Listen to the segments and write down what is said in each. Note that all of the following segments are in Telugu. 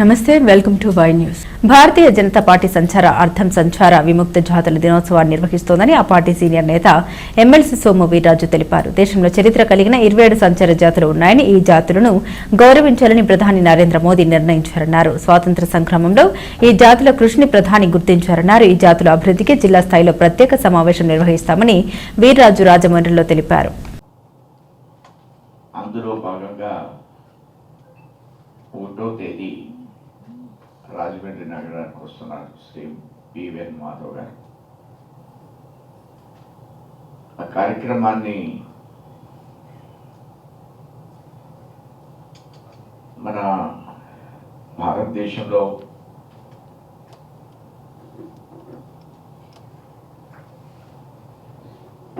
నమస్తే welcome to Y news. Bharatiya Janata party సంచార అర్థం సంచార విముక్త జాతుల దినోత్సవాన్ని నిర్వహిస్తోందని ఆ పార్టీ సీనియర్ నేత ఎమ్మెల్సీ సోము వీర్రాజు తెలిపారు. దేశంలో చరిత్ర కలిగిన ఇరవై ఏడు సంచార జాతులు ఉన్నాయని ఈ జాతులను గౌరవించాలని ప్రధాని నరేంద్ర మోదీ నిర్ణయించారన్నారు. స్వాతంత్ర సంగ్రామంలో ఈ జాతుల కృషిని ప్రధాని గుర్తించారన్నారు. ఈ జాతుల అభివృద్ధికి జిల్లా స్థాయిలో ప్రత్యేక సమావేశం నిర్వహిస్తామని వీర్రాజు రాజమండ్రిలో తెలిపారు. అందులో భాగంగా ఒకటో తేదీ రాజమండ్రి నగరానికి వస్తున్నారు శ్రీ పివిఎన్ మాధవ్ గారు. ఆ కార్యక్రమాన్ని మన భారతదేశంలో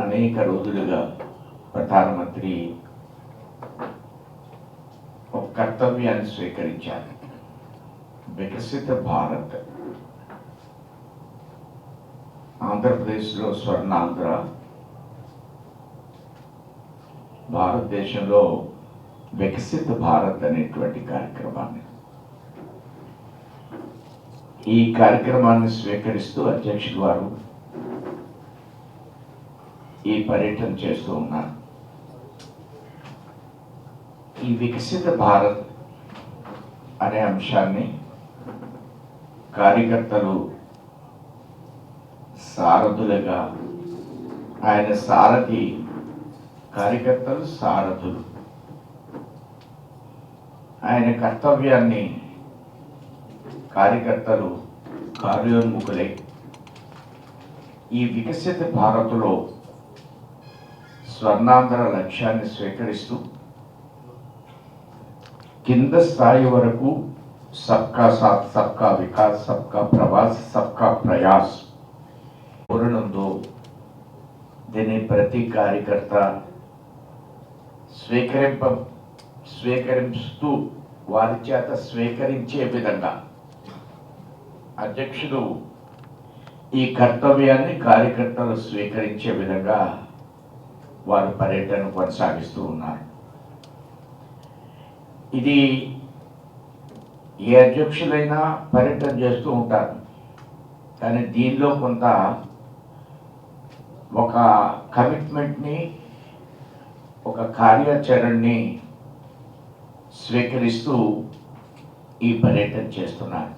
అనేక రోజులుగా ప్రధానమంత్రి ఒక కర్తవ్యాన్ని స్వీకరించారు. వికసిత భారత్. ఆంధ్రప్రదేశ్లో స్వర్ణాంధ్ర. భారతదేశంలో వికసిత భారత్ అనేటువంటి కార్యక్రమాన్ని. ఈ కార్యక్రమాన్ని స్వీకరిస్తూ అధ్యక్షుడు వారు ఈ పర్యటన చేస్తూ ఉన్నారు. ఈ వికసిత భారత్ అనే అంశాన్ని కార్యకర్తలు సారథులుగా ఆయన సారథి కార్యకర్తలు సారథులు. ఆయన కర్తవ్యాన్ని కార్యకర్తలు కార్యోన్ముఖులై. ఈ వికసిత భారత్లో స్వర్ణాంధ్ర లక్ష్యాన్ని స్వీకరిస్తూ కింద స్థాయి వరకు సబ్కా సాత్ సబ్కా వికాస్ సబ్కా ప్రవాస్ సబ్కా ప్రయాస్ పూరణంతో దీని ప్రతి కార్యకర్త స్వీకరింప స్వీకరిస్తూ వారి చేత స్వీకరించే విధంగా అధ్యక్షుడు ఈ కర్తవ్యాన్ని కార్యకర్తలు స్వీకరించే విధంగా వారు పర్యటన కొనసాగిస్తూ ఉన్నారు. ఇది ఏ అధ్యక్షులైనా పర్యటన చేస్తూ ఉంటారు. కానీ దీనిలో కొంత ఒక కమిట్మెంట్ని ఒక కార్యాచరణని స్వీకరిస్తూ ఈ పర్యటన చేస్తున్నారు.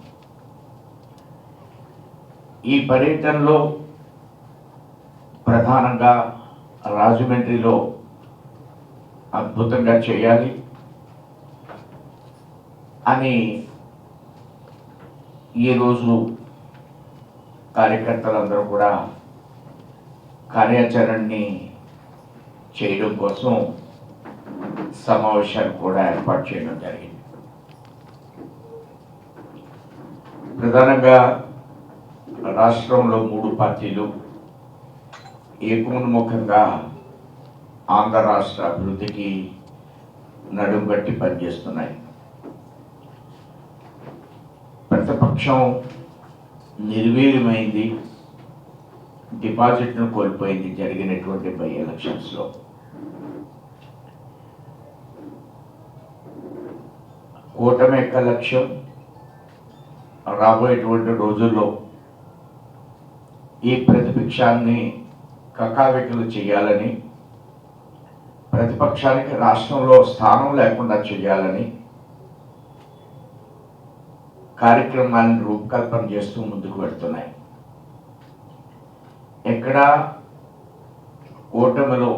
ఈ పర్యటనలో ప్రధానంగా రాజమండ్రిలో అద్భుతంగా చేయాలి అని ఈరోజు కార్యకర్తలందరూ కూడా కార్యాచరణని చేయడం కోసం సమావేశాలు కూడా ఏర్పాటు చేయడం జరిగింది. ప్రధానంగా రాష్ట్రంలో మూడు పార్టీలు ఏకోన్ముఖంగా ఆంధ్ర రాష్ట్ర అభివృద్ధికి నడుంగట్టి పనిచేస్తున్నాయి. ప్రతిపక్షం నిర్వీర్యమైంది డిపాజిట్ను కోల్పోయింది జరిగినటువంటి బై ఎలక్షన్స్లో. కూటమి యొక్క లక్ష్యం రాబోయేటువంటి రోజుల్లో ఈ ప్రతిపక్షాన్ని కకావికలు చేయాలని ప్రతిపక్షానికి రాష్ట్రంలో స్థానం లేకుండా చేయాలని కార్యక్రమాన్ని రూపకల్పన చేస్తూ ముందుకు వెళ్తున్నాయి. ఎక్కడ కూటమిలో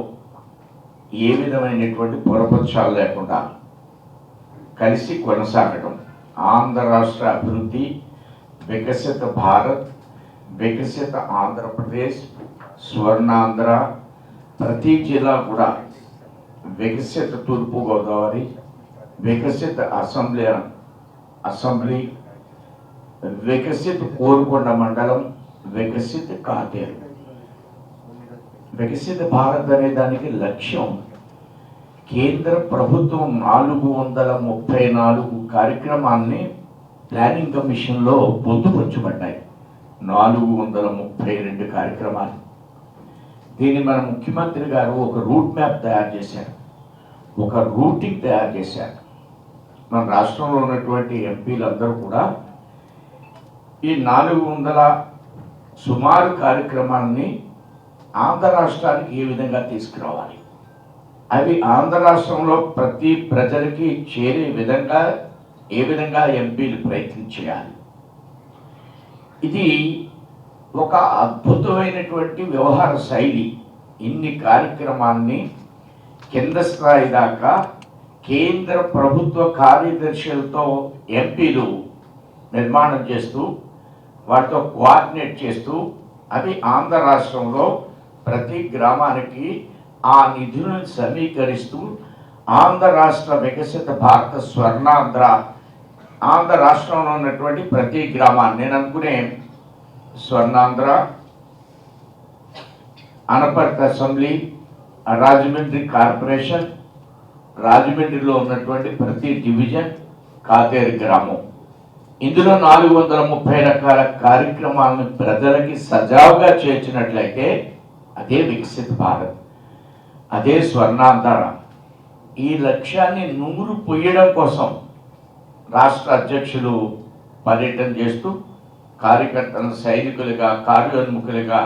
ఏ విధమైనటువంటి పొరపక్షాలు లేకుండా కలిసి కొనసాగడం ఆంధ్ర రాష్ట్ర అభివృద్ధి వికసిత భారత్ వికసిత ఆంధ్రప్రదేశ్ స్వర్ణాంధ్ర ప్రతి జిల్లా కూడా వికసిత తూర్పు గోదావరి వికసిత అసెంబ్లీ అసెంబ్లీ వికసిత కోరుకొండ మండలం వికసిత కాతేరు. వికసిత భారత్ అనే దానికి లక్ష్యం కేంద్ర ప్రభుత్వం నాలుగు వందల ముప్పై నాలుగు కార్యక్రమాన్ని ప్లానింగ్ కమిషన్లో పొందుపరచబడ్డాయి. నాలుగు వందల ముప్పై రెండు కార్యక్రమాలు. దీన్ని మన ముఖ్యమంత్రి గారు ఒక రూట్ మ్యాప్ తయారు చేశారు. ఒక రూటింగ్ తయారు చేశారు. మన రాష్ట్రంలో ఉన్నటువంటి ఎంపీలందరూ కూడా ఈ నాలుగు వందల సుమారు కార్యక్రమాన్ని ఆంధ్ర రాష్ట్రానికి ఏ విధంగా తీసుకురావాలి? అవి ఆంధ్ర రాష్ట్రంలో ప్రతి ప్రజలకి చేరే విధంగా ఏ విధంగా ఎంపీలు ప్రయత్నం చేయాలి? ఇది ఒక అద్భుతమైనటువంటి వ్యవహార శైలి. ఇన్ని కార్యక్రమాన్ని కింద స్థాయి దాకా కేంద్ర ప్రభుత్వ కార్యదర్శులతో ఎంపీలు నిర్మాణం చేస్తూ వాటితో కోఆర్డినేట్ చేస్తూ అవి ఆంధ్ర రాష్ట్రంలో ప్రతి గ్రామానికి ఆ నిధులను సమీకరిస్తూ ఆంధ్ర రాష్ట్ర వికసిత భారత స్వర్ణాంధ్ర ఆంధ్ర రాష్ట్రంలో ఉన్నటువంటి ప్రతి గ్రామాన్ని. నేను అనుకునే స్వర్ణాంధ్ర అనపర్తి అసెంబ్లీ రాజమండ్రి కార్పొరేషన్ రాజమండ్రిలో ఉన్నటువంటి ప్రతి డివిజన్ కాతేరు గ్రామం. ఇందులో నాలుగు వందల ముప్పై రకాల కార్యక్రమాలను ప్రజలకి సజావుగా చేర్చినట్లయితే అదే వికసిత భారత్ అదే స్వర్ణాంతర. ఈ లక్ష్యాన్ని నూరు పొయ్యడం కోసం రాష్ట్ర అధ్యక్షులు పర్యటన చేస్తూ కార్యకర్తలను సైనికులుగా కార్యోన్ముఖులుగా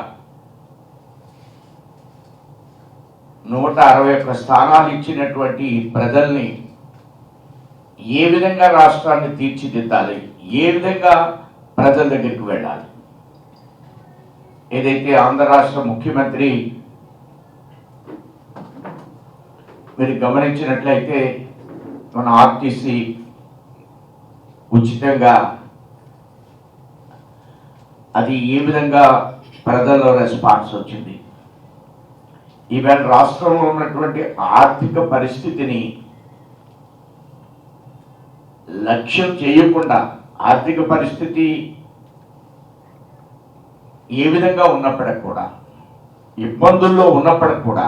నూట అరవై ఒక్క స్థానాలు ఇచ్చినటువంటి ప్రజల్ని ఏ విధంగా రాష్ట్రాన్ని తీర్చిదిద్దాలి? ఏ విధంగా ప్రజల దగ్గరికి వెళ్ళాలి? ఏదైతే ఆంధ్ర రాష్ట్ర ముఖ్యమంత్రి మీరు గమనించినట్లయితే మన ఆర్టీసీ ఉచితంగా అది ఏ విధంగా ప్రజల్లో రెస్పాన్స్ వచ్చింది? ఈవేళ రాష్ట్రంలో ఉన్నటువంటి ఆర్థిక పరిస్థితిని లక్ష్యం చేయకుండా ఆర్థిక పరిస్థితి ఏ విధంగా ఉన్నప్పటికి కూడా ఇబ్బందుల్లో ఉన్నప్పటికి కూడా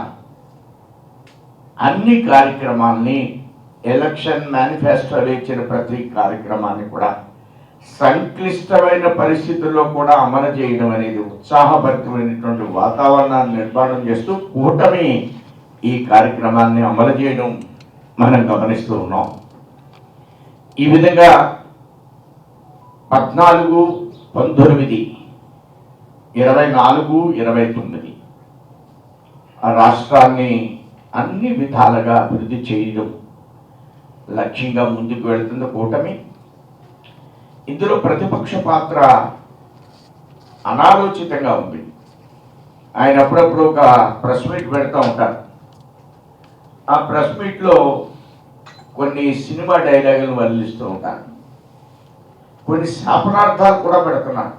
అన్ని కార్యక్రమాల్ని ఎలక్షన్ మేనిఫెస్టోలో ఇచ్చిన ప్రతి కార్యక్రమాన్ని కూడా సంక్లిష్టమైన పరిస్థితుల్లో కూడా అమలు చేయడం అనేది ఉత్సాహభరితమైనటువంటి వాతావరణాన్ని నిర్మాణం చేస్తూ కూటమి ఈ కార్యక్రమాన్ని అమలు చేయడం మనం గమనిస్తూ ఉన్నాం. ఈ విధంగా పద్నాలుగు పంతొమ్మిది ఇరవై నాలుగు ఇరవై తొమ్మిది. ఆ రాష్ట్రాన్ని అన్ని విధాలుగా అభివృద్ధి చేయడం లక్ష్యంగా ముందుకు వెళుతున్న కూటమి. ఇందులో ప్రతిపక్ష పాత్ర అనాలోచితంగా ఉంది. ఆయన అప్పుడప్పుడు ఒక ప్రెస్ మీట్ పెడతా ఉంటారు. ఆ ప్రెస్ మీట్లో కొన్ని సినిమా డైలాగులు వల్లిస్తూ ఉంటారు. కొన్ని శాపనార్థాలు కూడా పెడుతున్నారు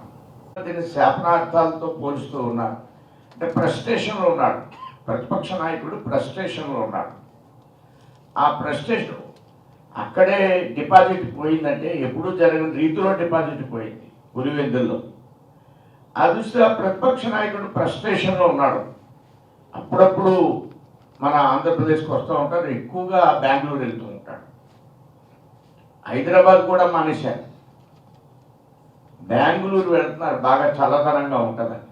దీన్ని శాపనార్థాలతో పోలుస్తూ ఉన్నాడు. అంటే ప్రస్టేషన్లో ఉన్నాడు. ప్రతిపక్ష నాయకుడు ప్రస్టేషన్లో ఉన్నాడు. ఆ ప్రస్టేషన్ అక్కడే డిపాజిట్ పోయిందంటే ఎప్పుడూ జరగని రీతిలో డిపాజిట్ పోయింది పులివెందుల్లో ఆ దృష్ట్యా ప్రతిపక్ష నాయకుడు ప్రస్టేషన్లో ఉన్నాడు. అప్పుడప్పుడు మన ఆంధ్రప్రదేశ్కి వస్తూ ఉంటారు ఎక్కువగా బెంగళూరు వెళ్తూ ఉంటాడు. హైదరాబాద్ కూడా మానేశారు. బెంగళూరు వెళ్తున్నారు. బాగా చల్లదనంగా ఉంటుందని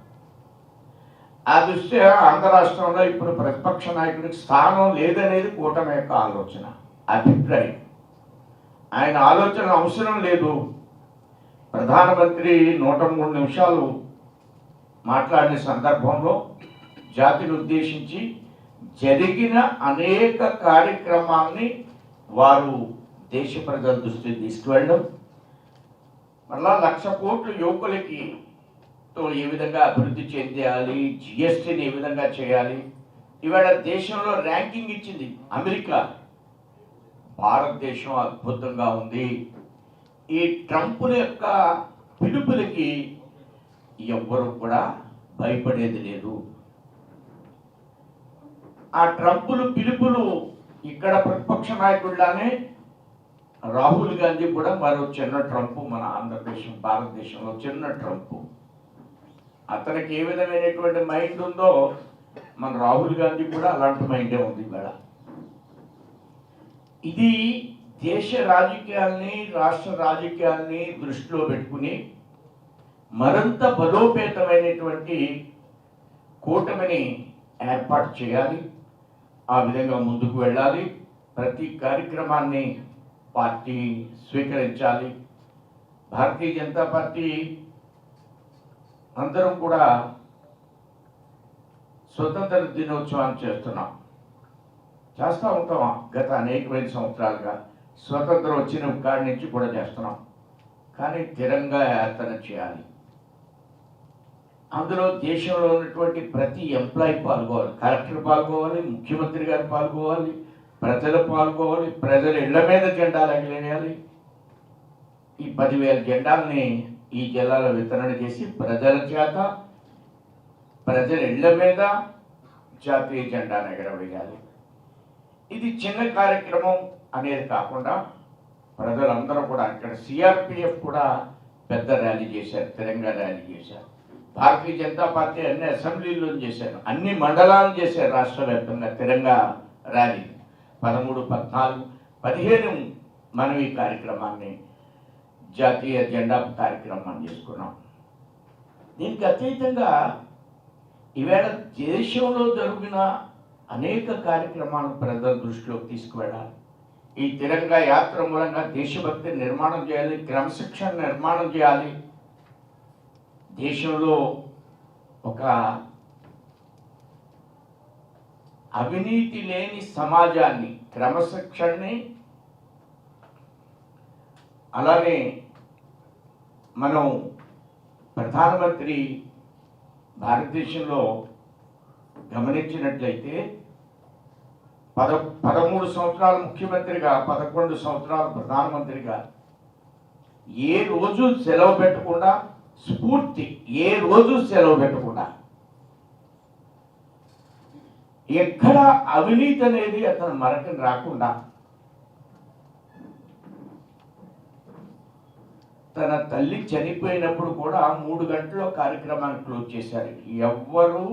ఆ దృష్ట్యా ఆంధ్ర రాష్ట్రంలో ఇప్పుడు ప్రతిపక్ష నాయకుడికి స్థానం లేదనేది కూటమి యొక్క ఆలోచన అభిప్రాయం. ఆయన ఆలోచన అవసరం లేదు. ప్రధానమంత్రి నూట మూడు నిమిషాలు మాట్లాడిన సందర్భంలో జాతిని ఉద్దేశించి జరిగిన అనేక కార్యక్రమాల్ని వారు దేశ ప్రజల దృష్టికి తీసుకువెళ్ళడం మరలా లక్ష కోట్లు యువకులకి తో ఏ విధంగా అభివృద్ధి చెందాలి జిఎస్టీని ఏ విధంగా చేయాలి? ఇవాళ దేశంలో ర్యాంకింగ్ ఇచ్చింది అమెరికా. భారతదేశం అద్భుతంగా ఉంది. ఈ ట్రంపుల యొక్క పిలుపులకి ఎవ్వరు కూడా భయపడేది లేదు. ఆ ట్రంపులు పిలుపులు ఇక్కడ ప్రతిపక్ష నాయకుడిలానే రాహుల్ గాంధీ కూడా మరో చిన్న ట్రంప్ మన ఆంధ్రదేశం భారతదేశంలో చిన్న ట్రంప్. అతనికి ఏ విధమైనటువంటి మైండ్ ఉందో మన రాహుల్ గాంధీ కూడా అలాంటి మైండే ఉంది ఇవాళ. ఇది దేశ రాజకీయాల్ని రాష్ట్ర రాజకీయాల్ని దృష్టిలో పెట్టుకుని మరింత బలోపేతమైనటువంటి కూటమిని ఏర్పాటు చేయాలి. ఆ విధంగా ముందుకు వెళ్ళాలి. ప్రతి కార్యక్రమాన్ని పార్టీ స్వీకరించాలి. భారతీయ జనతా పార్టీ అందరం కూడా స్వతంత్ర దినోత్సవాన్ని చేస్తున్నాం. చేస్తూ ఉంటాం గత అనేకమైన సంవత్సరాలుగా. స్వతంత్రం వచ్చిన కాడి నుంచి కూడా చేస్తున్నాం. కానీ తిరంగా యాత్ర చేయాలి. అందులో దేశంలో ఉన్నటువంటి ప్రతి ఎంప్లాయీ పాల్గొవాలి. కలెక్టర్ పాల్గొవాలి ముఖ్యమంత్రి గారు పాల్గొవాలి ప్రజలు పాల్గొని ప్రజలు ఇళ్ళ మీద జెండాలు ఎగలేయాలి ఈ పదివేల జెండాల్ని ఈ జిల్లాలో వితరణ చేసి ప్రజల చేత ప్రజల ఇళ్ళ మీద జాతీయ జెండాను ఎగరవేయాలి. ఇది చిన్న కార్యక్రమం అనేది కాకుండా ప్రజలందరూ కూడా ఇక్కడ సిఆర్పిఎఫ్ కూడా పెద్ద ర్యాలీ చేశారు తెలంగాణ ర్యాలీ చేశారు. భారతీయ జనతా పార్టీ అన్ని అసెంబ్లీలో చేశారు అన్ని మండలాలు చేశారు రాష్ట్ర వ్యాప్తంగా తెలంగాణ ర్యాలీ. పదమూడు పద్నాలుగు పదిహేను మనం ఈ కార్యక్రమాన్ని జాతీయ జెండా కార్యక్రమాన్ని చేసుకున్నాం. దీనికి అతీతంగా ఈవేళ దేశంలో జరిగిన అనేక కార్యక్రమాలను ప్రజల దృష్టిలోకి తీసుకువెళ్ళాలి. ఈ తిరంగా యాత్ర మూలంగా దేశభక్తి నిర్మాణం చేయాలి క్రమశిక్షణ నిర్మాణం చేయాలి. దేశంలో ఒక అవినీతి లేని సమాజాన్ని క్రమశిక్షణని అలానే మనం ప్రధానమంత్రి భారతదేశంలో గమనించినట్లయితే పద పదమూడు సంవత్సరాలు ముఖ్యమంత్రిగా పదకొండు సంవత్సరాలు ప్రధానమంత్రిగా ఏ రోజు సెలవు పెట్టకుండా స్ఫూర్తి ఏ రోజు సెలవు పెట్టకుండా ఎక్కడ అవినీతి అనేది అతను మరకని రాకుండా తన తల్లి చనిపోయినప్పుడు కూడా మూడు గంటల్లో కార్యక్రమాన్ని క్లోజ్ చేశారు. ఎవ్వరూ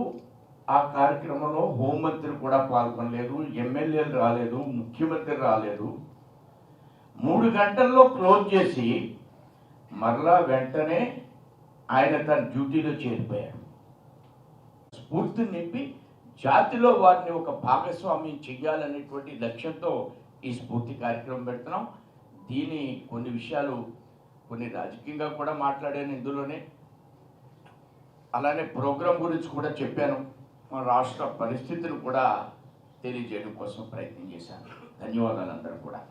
ఆ కార్యక్రమంలో హోంమంత్రి కూడా పాల్గొనలేదు ఎమ్మెల్యేలు రాలేదు ముఖ్యమంత్రి రాలేదు. మూడు గంటల్లో క్లోజ్ చేసి మరలా వెంటనే ఆయన తన డ్యూటీలో చేరిపోయాడు. స్ఫూర్తి నింపి జాతిలో వారిని ఒక భాగస్వామ్యం చెయ్యాలనేటువంటి లక్ష్యంతో ఈ స్ఫూర్తి కార్యక్రమం పెడుతున్నాం. దీని కొన్ని విషయాలు కొన్ని రాజకీయంగా కూడా మాట్లాడాను ఇందులోనే. అలానే ప్రోగ్రాం గురించి కూడా చెప్పాను. మన రాష్ట్ర పరిస్థితులు కూడా తెలియజేయడం కోసం ప్రయత్నం చేశాను. ధన్యవాదాలు అందరూ కూడా.